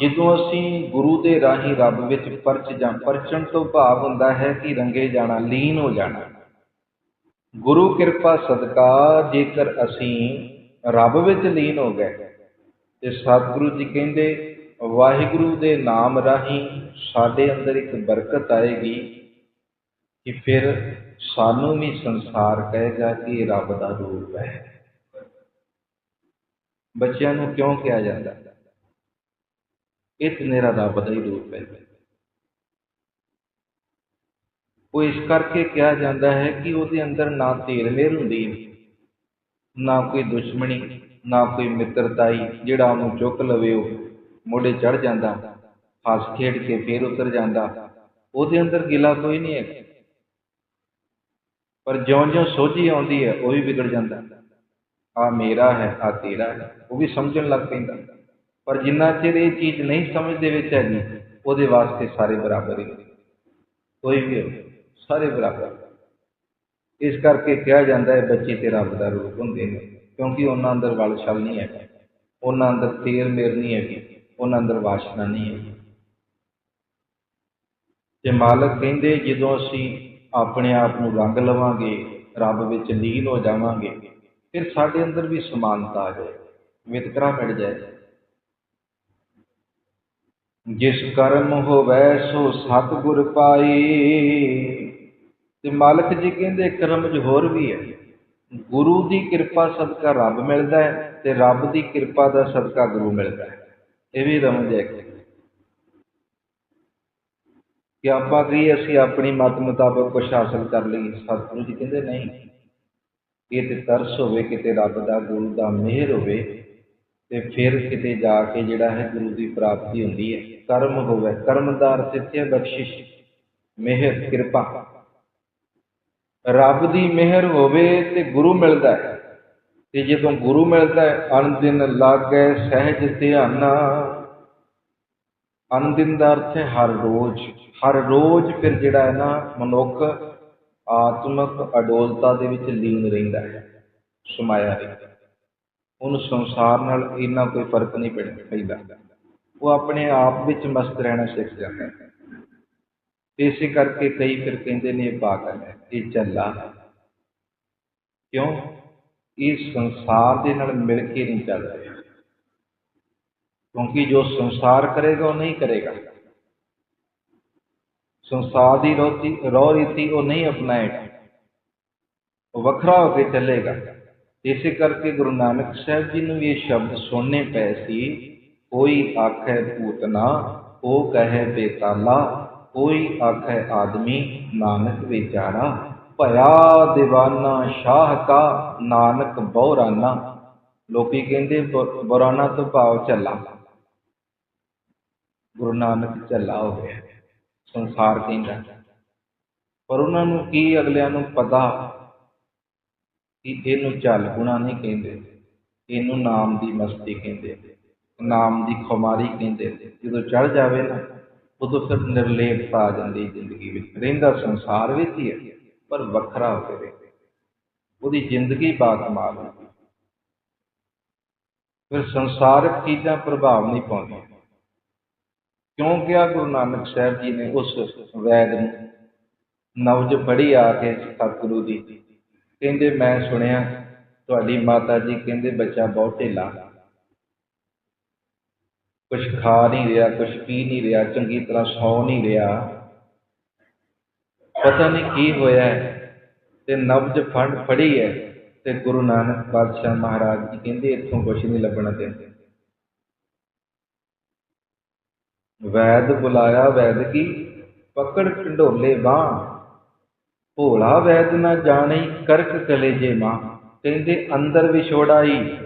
ਜਦੋਂ ਅਸੀਂ ਗੁਰੂ ਦੇ ਰਾਹੀਂ ਰੱਬ ਵਿੱਚ ਪਰਚ ਜਾਂ ਪਰਚਣ ਤੋਂ ਭਾਵ ਹੁੰਦਾ ਹੈ ਕਿ ਰੰਗੇ ਜਾਣਾ, ਲੀਨ ਹੋ ਜਾਣਾ। ਗੁਰੂ ਕਿਰਪਾ ਸਦਕਾ, ਜੇਕਰ ਅਸੀਂ ਰੱਬ ਵਿੱਚ ਲੀਨ ਹੋ ਗਏ, ਤੇ ਸਤਿਗੁਰੂ ਜੀ ਕਹਿੰਦੇ, ਵਾਹਿਗੁਰੂ ਦੇ ਨਾਮ ਰਾਹੀਂ ਸਾਡੇ ਅੰਦਰ ਇੱਕ ਬਰਕਤ ਆਏਗੀ ਕਿ ਫਿਰ ਸਾਨੂੰ ਵੀ ਸੰਸਾਰ ਕਹੇਗਾ ਕਿ ਰੱਬ ਦਾ ਰੂਪ ਹੈ। ਬੱਚਿਆਂ ਨੂੰ ਕਿਉਂ ਕਿਹਾ ਜਾਂਦਾ? ਇਹ ਮੇਰਾ ਦਾ ਦਾ ਹੀ ਰੂਪ ਹੈ ਉਹ ਇਸ ਕਰਕੇ ਕਿਹਾ ਜਾਂਦਾ ਹੈ ਕਿ ਉਹਦੇ ਅੰਦਰ ਨਾ ਧੀਰ ਮੇਰ ਹੁੰਦੀ ਨਾ ਕੋਈ ਦੁਸ਼ਮਣੀ, ਨਾ ਕੋਈ ਮਿੱਤਰਤਾਈ ਜਿਹੜਾ ਉਹਨੂੰ ਚੁੱਕ ਲਵੇ, ਉਹ ਮੋਢੇ ਚੜ ਜਾਂਦਾ ਹੱਸ ਖੇਡ ਕੇ ਫੇਰ ਉਤਰ ਜਾਂਦਾ। ਉਹਦੇ ਅੰਦਰ ਗਿਲਾ ਕੋਈ ਨਹੀਂ ਹੈ। ਪਰ ਜਿਉਂ-ਜਿਉਂ ਸੋਝੀ ਆਉਂਦੀ ਹੈ, ਉਹ ਵੀ ਵਿਗੜ ਜਾਂਦਾ। ਆ ਮੇਰਾ ਹੈ, ਆ ਤੇਰਾ ਹੈ। ਉਹ ਵੀ ਸਮਝਣ ਲੱਗ ਪੈਂਦਾ। ਪਰ ਜਿੰਨਾ ਚਿਰ ਇਹ ਚੀਜ਼ ਨਹੀਂ ਸਮਝ ਦੇ ਵਿੱਚ ਹੈਗੀ, ਉਹਦੇ ਵਾਸਤੇ ਸਾਰੇ ਬਰਾਬਰ ਹੀ ਕੋਈ ਵੀ ਹੋਵੇ, ਸਾਰੇ ਬਰਾਬਰ। ਇਸ ਕਰਕੇ ਕਿਹਾ ਜਾਂਦਾ ਹੈ, ਬੱਚੇ ਤੇ ਰੱਬ ਦਾ ਰੂਪ ਹੁੰਦੇ ਨੇ, ਕਿਉਂਕਿ ਉਹਨਾਂ ਅੰਦਰ ਵਲ ਛਲ ਨਹੀਂ ਹੈਗਾ। ਉਹਨਾਂ ਅੰਦਰ ਤੇਰ ਮੇਰ ਨਹੀਂ ਹੈਗੀ, ਉਹਨਾਂ ਅੰਦਰ ਵਾਸ਼ਨਾ ਨਹੀਂ ਹੈਗੀ। ਤੇ ਮਾਲਕ ਕਹਿੰਦੇ, ਜਦੋਂ ਅਸੀਂ ਆਪਣੇ ਆਪ ਨੂੰ ਰੰਗ ਲਵਾਂਗੇ, ਰੱਬ ਵਿੱਚ ਲੀਨ ਹੋ ਜਾਵਾਂਗੇ ਫਿਰ ਸਾਡੇ ਅੰਦਰ ਵੀ ਸਮਾਨਤਾ ਆ ਜਾਏ, ਵਿਤਕਰਾ ਮਿਟ ਜਾਏ। ਜਿਸ ਕਰਮ ਹੋਵੈ ਸੋ ਸਤਿਗੁਰ ਪਾਈ। ਤੇ ਮਾਲਕ ਜੀ ਕਹਿੰਦੇ ਕਰਮ 'ਚ ਹੋਰ ਵੀ ਹੈ। ਗੁਰੂ ਦੀ ਕਿਰਪਾ ਸਦਕਾ ਰੱਬ ਮਿਲਦਾ ਹੈ ਤੇ ਰੱਬ ਦੀ ਕਿਰਪਾ ਦਾ ਸਦਕਾ ਗੁਰੂ ਮਿਲਦਾ ਹੈ। ਇਹ ਵੀ ਰਮਜ ਹੈ ਕਿ ਆਪਾਂ ਕੀ ਅਸੀਂ ਆਪਣੀ ਮਤ ਮੁਤਾਬਕ ਕੁਝ ਹਾਸਲ ਕਰ ਲਈਏ? ਸਤਿਗੁਰੂ ਜੀ ਕਹਿੰਦੇ ਨਹੀਂ। ਇਹ ਤੇ ਤਰਸ ਹੋਵੇ, ਕਿਤੇ ਰੱਬ ਦਾ ਗੁਰੂ ਦਾ ਮਿਹਰ ਹੋਵੇ, ਤੇ ਫਿਰ ਕਿਤੇ ਜਾ ਕੇ ਜਿਹੜਾ ਹੈ ਗੁਰੂ ਦੀ ਪ੍ਰਾਪਤੀ ਹੁੰਦੀ ਹੈ। ਕਰਮ ਹੋਵੇ ਕਰਮ ਦਾ ਅਰਥ ਇੱਥੇ ਹੈ ਬਖਸ਼ਿਸ਼, ਮਿਹਰ, ਕਿਰਪਾ। ਰੱਬ ਦੀ ਮਿਹਰ ਹੋਵੇ ਤੇ ਗੁਰੂ ਮਿਲਦਾ ਹੈ। ਤੇ ਜਦੋਂ ਗੁਰੂ ਮਿਲਦਾ ਹੈ ਅਨ ਲਾਗੇ ਸਹਿਜ ਧਿਆਨਾ। ਅਣਦਿਨ ਦਾ ਅਰਥ ਹੈ ਹਰ ਰੋਜ਼। ਹਰ ਰੋਜ਼ ਫਿਰ ਜਿਹੜਾ ਹੈ ਨਾ, ਮਨੁੱਖ ਆਤਮਕ ਅਡੋਲਤਾ ਦੇ ਵਿੱਚ ਲੀਨ ਰਹਿੰਦਾ ਹੈ, ਸਮਾਇਆ ਰਹਿੰਦਾ ਉਹਨੂੰ ਸੰਸਾਰ ਨਾਲ ਇੰਨਾ ਕੋਈ ਫ਼ਰਕ ਨਹੀਂ ਪੈਂਦਾ ਪੈਂਦਾ। ਉਹ ਆਪਣੇ ਆਪ ਵਿੱਚ ਮਸਤ ਰਹਿਣਾ ਸਿੱਖ ਜਾਂਦਾ ਹੈ। ਇਸੇ ਕਰਕੇ ਕਈ ਫਿਰ ਕਹਿੰਦੇ ਨੇ, ਇਹ ਪਾਗਲ ਹੈ, ਇਹ ਚੱਲਾ ਹੈ। ਕਿਉਂ? ਇਹ ਸੰਸਾਰ ਦੇ ਨਾਲ ਮਿਲ ਕੇ ਨਹੀਂ ਚੱਲ ਰਿਹਾ। ਕਿਉਂਕਿ ਜੋ ਸੰਸਾਰ ਕਰੇਗਾ, ਉਹ ਨਹੀਂ ਕਰੇਗਾ। ਸੰਸਾਰ ਦੀ ਰੋਤੀ ਰੋ ਰੀਤੀ ਉਹ ਨਹੀਂ ਅਪਣਾਏਗਾ ਉਹ ਵੱਖਰਾ ਹੋ ਕੇ ਚੱਲੇਗਾ। ਇਸੇ ਕਰਕੇ ਗੁਰੂ ਨਾਨਕ ਸਾਹਿਬ ਜੀ ਨੂੰ ਇਹ ਸ਼ਬਦ ਸੁਣਨੇ ਪਏ ਸੀ, ਕੋਈ ਆਖੇ ਪੂਤਨਾ ਉਹ ਕਹੇ ਬੇਤਾਲਾ, ਕੋਈ ਆਖੇ ਆਦਮੀ ਨਾਨਕ ਵਿਚਾਰਾ, ਭਇਆ دیਵਾਨਾ ਸ਼ਾਹ ਕਾ ਨਾਨਕ ਬਹੁਰਾਨਾ ਲੋਕੀ ਕਹਿੰਦੇ ਬੁਰਾਨਾ ਤੋਂ ਭਾਵ ਚੱਲਾ ਗੁਰੂ ਨਾਨਕ ਚੱਲਾ ਹੋ ਗਿਆ। ਸੰਸਾਰ ਕਹਿੰਦਾ ਪਰ ਉਹਨਾਂ ਨੂੰ ਕੀ ਅਗਲਿਆਂ ਨੂੰ ਪਤਾ ਕਿ ਇਹਨੂੰ ਚੱਲ ਗੁਣਾ ਨਹੀਂ ਕਹਿੰਦੇ, ਇਹਨੂੰ ਨਾਮ ਦੀ ਮਸਤੀ ਕਹਿੰਦੇ, ਨਾਮ ਦੀ ਖੁਮਾਰੀ ਕਹਿੰਦੇ। ਜਦੋਂ ਚੜ ਜਾਵੇ ਨਾ, ਉਦੋਂ ਫਿਰ ਨਿਰਲੇਪਤਾ ਆ ਜਾਂਦੀ ਜ਼ਿੰਦਗੀ ਵਿੱਚ। ਰਹਿੰਦਾ ਸੰਸਾਰ ਵਿੱਚ ਹੀ ਹੈ, ਪਰ ਵੱਖਰਾ ਹੋ ਕੇ ਰਹਿੰਦਾ। ਉਹਦੀ ਜ਼ਿੰਦਗੀ ਬਾਕਮਾਲ ਹੁੰਦੀ ਫਿਰ ਸੰਸਾਰਕ ਚੀਜ਼ਾਂ ਪ੍ਰਭਾਵ ਨਹੀਂ ਪਾਉਂਦੀਆਂ। ਕਿਉਂ ਕਿਹਾ? ਗੁਰੂ ਨਾਨਕ ਸਾਹਿਬ ਜੀ ਨੇ ਉਸ ਵੈਦ ਨੂੰ ਨਵਜ ਪੜੀ ਆ ਕੇ ਸਤਿਗੁਰੂ ਦੀ। ਕਹਿੰਦੇ, ਮੈਂ ਸੁਣਿਆ, ਤੁਹਾਡੀ ਮਾਤਾ ਜੀ ਕਹਿੰਦੇ, ਬੱਚਾ ਬਹੁਤ ਢਿੱਲਾ। ਕੁਝ ਖਾ ਨਹੀਂ ਰਿਹਾ ਕੁਝ ਪੀ ਨਹੀਂ ਰਿਹਾ, ਚੰਗੀ ਤਰ੍ਹਾਂ ਸੌ ਨਹੀਂ ਰਿਹਾ। ਪਤਾ ਨਹੀਂ ਕੀ ਹੋਇਆ ਤੇ ਨਵਜ ਫੰਡ ਫੜੀ ਹੈ। ਤੇ ਗੁਰੂ ਨਾਨਕ ਪਾਤਸ਼ਾਹ ਮਹਾਰਾਜ ਜੀ ਕਹਿੰਦੇ, ਇੱਥੋਂ ਕੁਝ ਨਹੀਂ ਲੱਭਣਾ ਦਿੰਦੇ। ਵੈਦ ਬੁਲਾਇਆ ਵੈਦ ਕੀ? ਪਕੜ ਢੰਡੋਲੇ ਬਾਹ। ਭੋਲਾ ਵੈਦ ਨਾ ਜਾਣੀ ਕਰਕ ਕਲੇਜੇ ਮਾਂ। ਕਹਿੰਦੇ ਅੰਦਰ ਵਿਛੋੜਾਈ।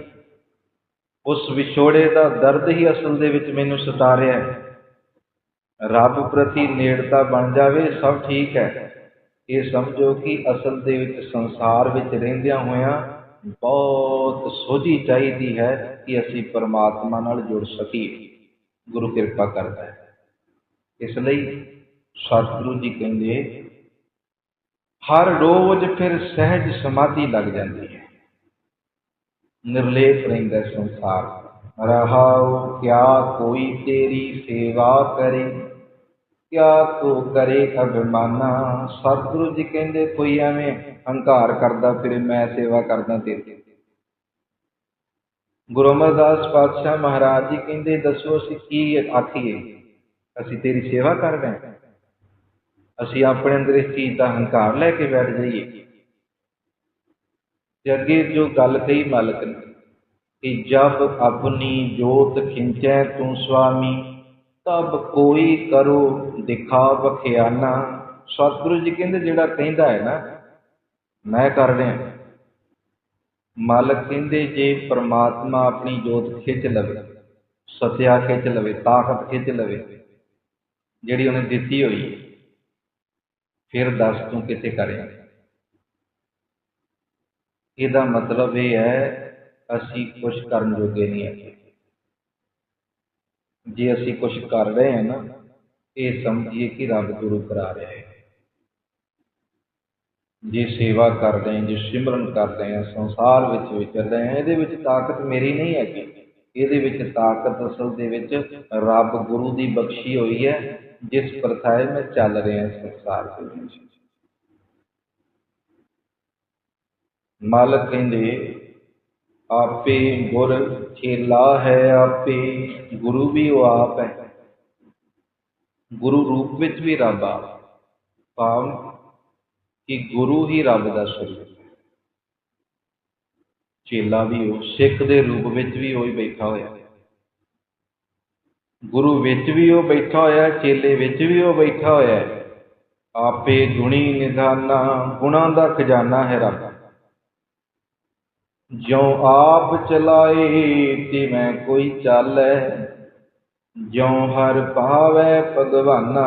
ਉਸ ਵਿਛੋੜੇ ਦਾ ਦਰਦ ਹੀ ਅਸਲ ਦੇ ਵਿੱਚ ਮੈਨੂੰ ਸਤਾ ਰਿਹਾ ਹੈ। ਰੱਬ ਪ੍ਰਤੀ ਨੇੜਤਾ ਬਣ ਜਾਵੇ, ਸਭ ਠੀਕ ਹੈ। ਇਹ ਸਮਝੋ ਕਿ ਅਸਲ ਦੇ ਵਿੱਚ ਸੰਸਾਰ ਵਿੱਚ ਰਹਿੰਦਿਆਂ ਹੋਇਆਂ ਬਹੁਤ ਸੋਝੀ ਚਾਹੀਦੀ ਹੈ ਕਿ ਅਸੀਂ ਪਰਮਾਤਮਾ ਨਾਲ ਜੁੜ ਸਕੀਏ। ਗੁਰੂ ਕਿਰਪਾ ਕਰਦਾ ਹੈ। ਇਸ ਲਈ ਸਤਿਗੁਰੂ ਜੀ ਕਹਿੰਦੇ, ਹਰ ਰੋਜ਼ ਫਿਰ ਸਹਿਜ ਸਮਾਧੀ ਲੱਗ ਜਾਂਦੀ ਹੈ। ਨਿਰਲੇਪ ਰਹਿੰਦਾ ਸੰਸਾਰ। ਰਹਾਉ, ਕਿਆ ਕੋਈ ਤੇਰੀ ਸੇਵਾ ਕਰੇ? ਕਿਆ ਤੋ ਕਰੇ ਅਭਿਮਾਨਾ? ਸਤਿਗੁਰੂ ਜੀ ਕਹਿੰਦੇ, ਕੋਈ ਐਵੇਂ ਹੰਕਾਰ ਕਰਦਾ, ਫਿਰ ਮੈਂ ਸੇਵਾ ਕਰਦਾ ਤੇਰੀ। ਗੁਰੂ ਅਮਰਦਾਸ ਪਾਤਸ਼ਾਹ ਮਹਾਰਾਜ ਜੀ ਕਹਿੰਦੇ, ਦੱਸੋ ਅਸੀਂ ਕੀ ਆਖੀਏ? ਅਸੀਂ ਤੇਰੀ ਸੇਵਾ ਕਰ ਰਹੇ ਅਸੀਂ ਆਪਣੇ ਅੰਦਰ ਇਸ ਚੀਜ਼ ਦਾ ਹੰਕਾਰ ਲੈ ਕੇ ਬੈਠ ਜਾਈਏ। ਤੇ ਅੱਗੇ ਜੋ ਗੱਲ ਕਹੀ ਮਾਲਕ ਨੇ ਕਿ, ਜਬ ਆਪਣੀ ਜੋਤ ਖਿੰਚੈ ਤੂੰ ਸੁਆਮੀ ਤਬ ਕੋਈ ਕਰੋ ਦਿਖਾ ਬਖਿਆਨਾ ਸਤਿਗੁਰੂ ਜੀ ਕਹਿੰਦੇ, ਜਿਹੜਾ ਕਹਿੰਦਾ ਹੈ ਨਾ, ਮੈਂ ਕਰ ਰਿਹਾ। ਮਾਲਕ ਕਹਿੰਦੇ, ਜੇ ਪ੍ਰਮਾਤਮਾ ਆਪਣੀ ਜੋਤ ਖਿੱਚ ਲਵੇ ਸਤਿਆ ਖਿੱਚ ਲਵੇ, ਤਾਕਤ ਖਿੱਚ ਲਵੇ, ਜਿਹੜੀ ਉਹਨੇ ਦਿੱਤੀ ਹੋਈ, ਫਿਰ ਦੱਸ ਤੂੰ ਕਿੱਥੇ ਕਰਿਆ ਇਹਦਾ ਮਤਲਬ ਇਹ ਹੈ, ਅਸੀਂ ਕੁਝ ਕਰਨ ਜੋਗੇ ਨਹੀਂ ਹੈਗੇ। ਜੇ ਅਸੀਂ ਕੁਝ ਕਰ ਰਹੇ ਹਾਂ ਨਾ, ਇਹ ਸਮਝੀਏ ਕਿ ਰੱਬ ਗੁਰੂ ਕਰਾ ਰਿਹਾ ਹੈ। ਜੇ, ਸੇਵਾ ਕਰਦੇ ਹਾਂ ਜੇ, ਸਿਮਰਨ ਕਰਦੇ ਹਾਂ, ਸੰਸਾਰ ਵਿੱਚ ਵਿਚਰ ਰਹੇ ਹਾਂ, ਇਹਦੇ ਵਿੱਚ ਤਾਕਤ ਮੇਰੀ ਨਹੀਂ ਹੈਗੀ। ਇਹਦੇ ਵਿੱਚ ਤਾਕਤ ਅਸਲ ਦੇ ਵਿੱਚ ਰੱਬ ਗੁਰੂ ਦੀ ਬਖਸ਼ੀ ਹੋਈ ਹੈ, ਜਿਸ ਪ੍ਰਥਾਏ ਮੈਂ ਚੱਲ ਰਿਹਾ ਸੰਸਾਰ ਦੇ ਵਿੱਚ। ਮਾਲਕ ਕਹਿੰਦੇ, ਆਪੇ ਗੁਰ ਚੇਲਾ ਹੈ ਆਪੇ, ਗੁਰੂ ਵੀ ਉਹ ਆਪ ਹੈ। ਗੁਰੂ ਰੂਪ ਵਿੱਚ ਵੀ ਰੱਬ ਆ। ਭਾਵ ਕਿ ਗੁਰੂ ਹੀ ਰੱਬ ਦਾ ਸਰੂਪ ਚੇਲਾ ਵੀ ਉਹ, ਸਿੱਖ ਦੇ ਰੂਪ ਵਿੱਚ ਵੀ ਉਹ ਹੀ ਬੈਠਾ ਹੋਇਆ ਗੁਰੂ ਵਿੱਚ ਵੀ ਉਹ ਬੈਠਾ ਹੋਇਆ ਚੇਲੇ ਵਿੱਚ ਵੀ ਉਹ ਬੈਠਾ ਹੋਇਆ ਆਪੇ ਗੁਣੀ ਨਿਧਾਨਾ, ਗੁਣਾ ਦਾ ਖਜ਼ਾਨਾ ਹੈ ਰੱਬ। ਜਿਉ ਆਪ ਚਲਾਏ ਤੇ ਮੈਂ ਕੋਈ ਚਾਲੈ। ਜਿਉ ਹਰ ਭਾਵੈ ਭਗਵਾਨਾ,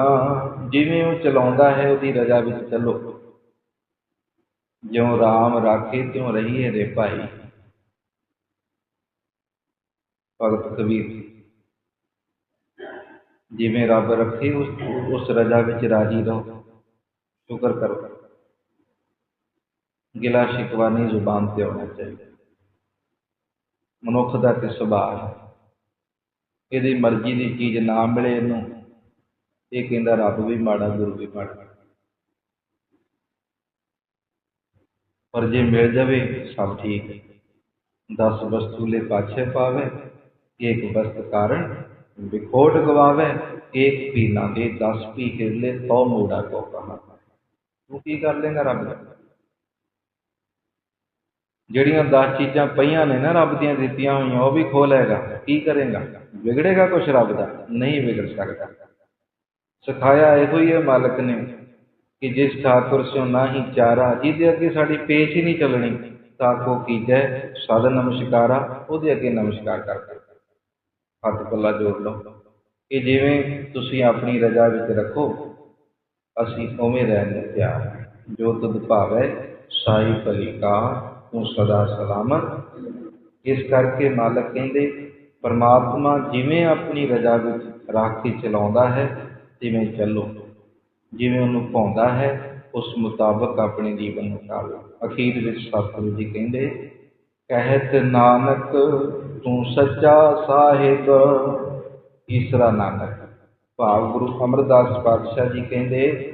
ਜਿਵੇਂ ਉਹ ਚਲਾਉਂਦਾ ਹੈ, ਉਹਦੀ ਰਜ਼ਾ ਵਿੱਚ ਚੱਲੋ। ਜਿਉਂ ਰਾਮ ਰਾਖੇ ਤਿਉ ਰਹੀਏ ਰੇ ਭਾਈ। ਭਗਤ ਕਬੀਰ ਜਿਵੇਂ ਰੱਬ ਰੱਖੇ ਉਸ ਉਸ ਰਜ਼ਾ ਵਿੱਚ ਰਾਜੀ ਰਹੋ, ਸ਼ੁਕਰ ਕਰੋ। ਗਿਲਾ ਸ਼ਿਕਵਾ ਨਹੀਂ ਜ਼ੁਬਾਨ ਤੇ ਆਉਣਾ ਚਾਹੀਦਾ। ਮਨੁੱਖ ਦਾ ਤੇ ਸੁਭਾਅ ਇਹਦੀ ਮਰਜ਼ੀ ਦੀ ਚੀਜ਼ ਨਾ ਮਿਲੇ ਇਹਨੂੰ, ਇਹ ਕਹਿੰਦਾ ਰੱਬ ਵੀ ਮਾੜਾ, ਗੁਰੂ ਵੀ ਮਾੜਾ। ਪਰ ਜੇ ਮਿਲ ਜਾਵੇ, ਸਭ ਠੀਕ। ਹੈ ਦਸ ਵਸਤੂਲੇ ਪਾਛੇ ਪਾਵੇ ਏਕ ਵਸਤ ਕਾਰਨ ਵਿਖੋਟ ਗਵਾਵੇ ਏਕ ਪੀ ਨਾ ਦੇ 10 ਪੀ ਹਿਰਲੇ ਤੋ ਮੂੜਾ ਕੋ ਕਹਾ। ਤੂੰ ਕੀ ਕਰ ਲੇਗਾ ਰੱਬ ਦਾ? ਜਿਹੜੀਆਂ 10 ਚੀਜ਼ਾਂ ਪਈਆਂ ਨੇ ਨਾ ਰੱਬ ਦੀਆਂ, ਦਿੱਤੀਆਂ ਹੋਈਆਂ, ਉਹ ਵੀ ਖੋ ਲਏਗਾ। ਕੀ ਕਰੇਗਾ? ਵਿਗੜੇਗਾ ਕੁਛ ਰੱਬ ਦਾ? ਨਹੀਂ ਵਿਗੜ ਸਕਦਾ। ਸਿਖਾਇਆ ਇਹੋ ਹੀ ਹੈ ਮਾਲਕ ਨੇ। ਕਿ ਜਿਸ ਠਾਕੁਰ ਸਿਓ ਨਾਹੀ ਚਾਰਾ, ਜਿਹਦੇ ਅੱਗੇ ਸਾਡੀ ਪੇਚ ਹੀ ਨਹੀਂ ਚੱਲਣੀ ਤਾਕੋ ਕੀਜੈ ਸਦ ਨਮਸਕਾਰਾ, ਉਹਦੇ ਅੱਗੇ ਨਮਸਕਾਰ ਕਰ ਕਰ ਹੱਥ ਪੱਲਾ ਜੋੜ ਲਓ। ਕਿ ਜਿਵੇਂ ਤੁਸੀਂ ਆਪਣੀ ਰਜ਼ਾ ਵਿੱਚ ਰੱਖੋ, ਅਸੀਂ ਉਵੇਂ ਰਹਿਣ ਨੂੰ ਤਿਆਰ ਜੋ ਤੁਧ ਭਾਵੈ, ਸਾਈ ਭਲੀ ਕਾ, ਤੂੰ ਸਦਾ ਸਲਾਮਤ। ਇਸ ਕਰਕੇ ਮਾਲਕ ਕਹਿੰਦੇ, ਪਰਮਾਤਮਾ ਜਿਵੇਂ ਆਪਣੀ ਰਜ਼ਾ ਵਿੱਚ ਰੱਖ ਕੇ ਚਲਾਉਂਦਾ ਹੈ, ਤਿਵੇਂ ਚੱਲੋ। ਜਿਵੇਂ ਉਹਨੂੰ ਪਾਉਂਦਾ ਹੈ, ਉਸ ਮੁਤਾਬਕ ਆਪਣੇ ਜੀਵਨ ਨੂੰ ਢਾਲੋ ਅਖੀਰ ਵਿੱਚ ਸਤਿਗੁਰੂ ਜੀ ਕਹਿੰਦੇ, ਕਹਿਤ ਨਾਨਕ, ਤੂੰ ਸੱਚਾ ਸਾਹਿਬ ਤੀਸਰਾ ਨਾਨਕ। ਭਾਵ ਗੁਰੂ ਅਮਰਦਾਸ ਪਾਤਸ਼ਾਹ ਜੀ ਕਹਿੰਦੇ,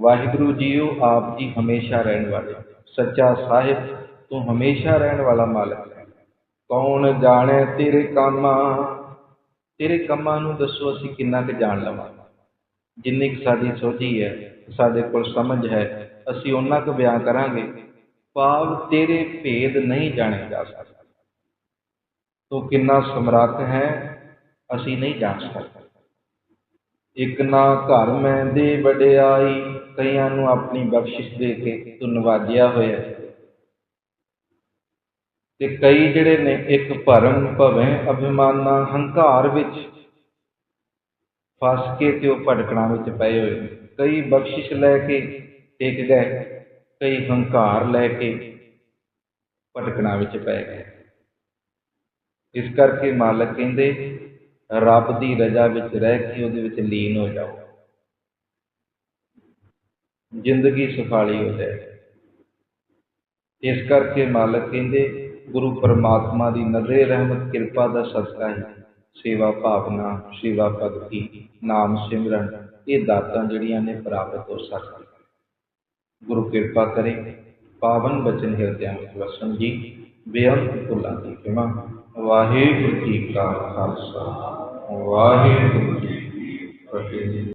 ਵਾਹਿਗੁਰੂ ਜੀਓ, ਆਪ ਜੀ ਹਮੇਸ਼ਾ ਰਹਿਣ ਵਾਲੇ ਸੱਚਾ ਸਾਹਿਬ, ਤੂੰ ਹਮੇਸ਼ਾ ਰਹਿਣ ਵਾਲਾ ਮਾਲਕ ਹੈ। ਕੌਣ ਜਾਣੇ ਤੇਰੇ ਕੰਮਾਂ? ਤੇਰੇ ਕੰਮਾਂ ਨੂੰ ਦੱਸੋ, ਅਸੀਂ ਕਿੰਨਾ ਕੁ ਜਾਣ ਲਵਾਂ ਜਿੰਨੀ ਕੁ ਸਾਡੀ ਸੋਝੀ ਹੈ, ਸਾਡੇ ਕੋਲ ਸਮਝ ਹੈ, ਅਸੀਂ ਓਨਾ ਕੁ ਬਿਆਨ ਕਰਾਂਗੇ। ਭਾਵ ਤੇਰੇ ਭੇਦ ਨਹੀਂ ਜਾਣੇ ਜਾ ਸਕਦੇ। ਤੂੰ ਕਿੰਨਾ ਸਮਰੱਥ ਹੈ, ਅਸੀਂ ਨਹੀਂ ਜਾਣ ਸਕਦੇ। ਇੱਕ ਨਾ ਘਰ ਮੈਂ ਦੇ ਵਡਿਆਈ, ਕਈਆਂ ਨੂੰ ਆਪਣੀ ਬਖਸ਼ਿਸ਼ ਦੇ ਕੇ ਤੂੰ ਨਵਾਜਿਆ ਹੋਇਆ। ਤੇ ਕਈ ਜਿਹੜੇ ਨੇ, ਇੱਕ ਭਰਮ ਭਵੇਂ ਅਭਿਮਾਨਾਂ, ਹੰਕਾਰ ਵਿੱਚ ਫਸ ਕੇ ਤੇ ਉਹ ਭਟਕਣਾ ਵਿੱਚ ਪਏ ਹੋਏ। ਕਈ ਬਖਸ਼ਿਸ਼ ਲੈ ਕੇ ਟਿਕ ਗਏ, ਕਈ ਹੰਕਾਰ ਲੈ ਕੇ ਭਟਕਣਾ ਵਿੱਚ ਪੈ ਗਏ। ਇਸ ਕਰਕੇ ਮਾਲਕ ਕਹਿੰਦੇ, ਰੱਬ ਦੀ ਰਜ਼ਾ ਵਿੱਚ ਰਹਿ ਕੇ ਉਹਦੇ ਵਿੱਚ ਲੀਨ ਹੋ ਜਾਓ। ਜ਼ਿੰਦਗੀ ਸੁਖਾਲੀ ਹੋ ਜਾਏ। ਇਸ ਕਰਕੇ ਮਾਲਕ ਕਹਿੰਦੇ, ਗੁਰੂ ਪਰਮਾਤਮਾ ਦੀ ਨਜ਼ਰੇ ਰਹਿਮਤ, ਕਿਰਪਾ ਦਾ ਸਦਕਾ ਹੀ ਸੇਵਾ ਭਾਵਨਾ, ਸੇਵਾ ਭਗਤੀ, ਨਾਮ ਸਿਮਰਨ, ਇਹ ਦਾਤਾਂ ਜਿਹੜੀਆਂ ਨੇ ਪ੍ਰਾਪਤ ਹੋ ਸਕਦੀਆਂ ਗੁਰੂ ਕਿਰਪਾ ਕਰੇ, ਪਾਵਨ ਬਚਨ ਹਿਰਦਿਆਂ ਵਿੱਚ ਵਸਣ ਜੀ, ਬੇਅੰਤ ਭੁੱਲਾਂ ਦੀ ਖਿਮਾ ਵਾਹਿਗੁਰੂ ਜੀ ਕਾ ਖਾਲਸਾ, ਵਾਹਿਗੁਰੂ ਜੀ ਕੀ ਫਤਿਹ।